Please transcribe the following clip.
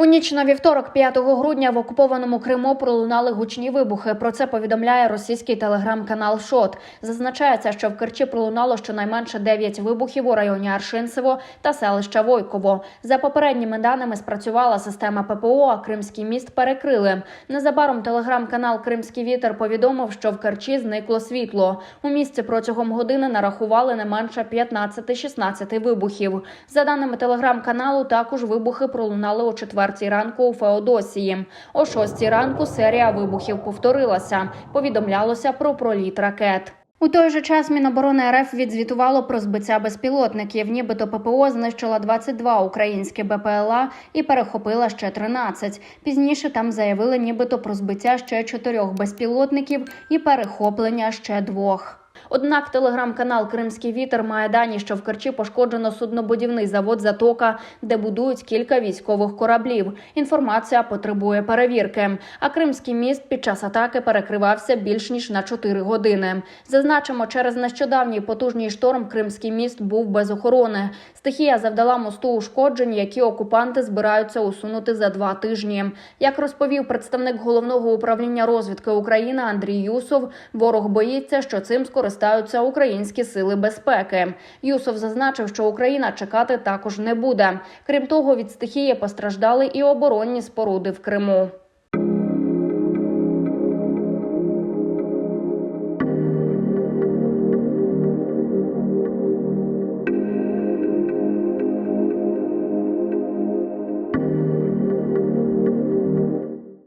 У ніч на вівторок, 5 грудня, в окупованому Криму пролунали гучні вибухи. Про це повідомляє російський телеграм-канал Шот. Зазначається, що в Керчі пролунало щонайменше 9 вибухів у районі Аршинцево та селища Войково. За попередніми даними спрацювала система ППО, а Кримський міст перекрили. Незабаром телеграм-канал Кримський вітер повідомив, що в Керчі зникло світло. У місті протягом години нарахували не менше 15-16 вибухів. За даними телеграм-каналу, також вибухи пролунали о четвертій ранку у Феодосії. О шостій ранку серія вибухів повторилася. Повідомлялося про проліт ракет. У той же час Міноборони РФ відзвітувало про збиття безпілотників. Нібито ППО знищила 22 українські БПЛА і перехопила ще 13. Пізніше там заявили, нібито про збиття ще чотирьох безпілотників і перехоплення ще двох. Однак телеграм-канал Кримський вітер має дані, що в Керчі пошкоджено суднобудівний завод Затока, де будують кілька військових кораблів. Інформація потребує перевірки. А Кримський міст під час атаки перекривався більш ніж на 4 години. Зазначимо, через нещодавній потужний шторм Кримський міст був без охорони. Стихія завдала мосту ушкоджень, які окупанти збираються усунути за два тижні. Як розповів представник головного управління розвідки України Андрій Юсов, ворог боїться, що цим скористаються українські сили безпеки. Юсов зазначив, що Україна чекати також не буде. Крім того, від стихії постраждали і оборонні споруди в Криму.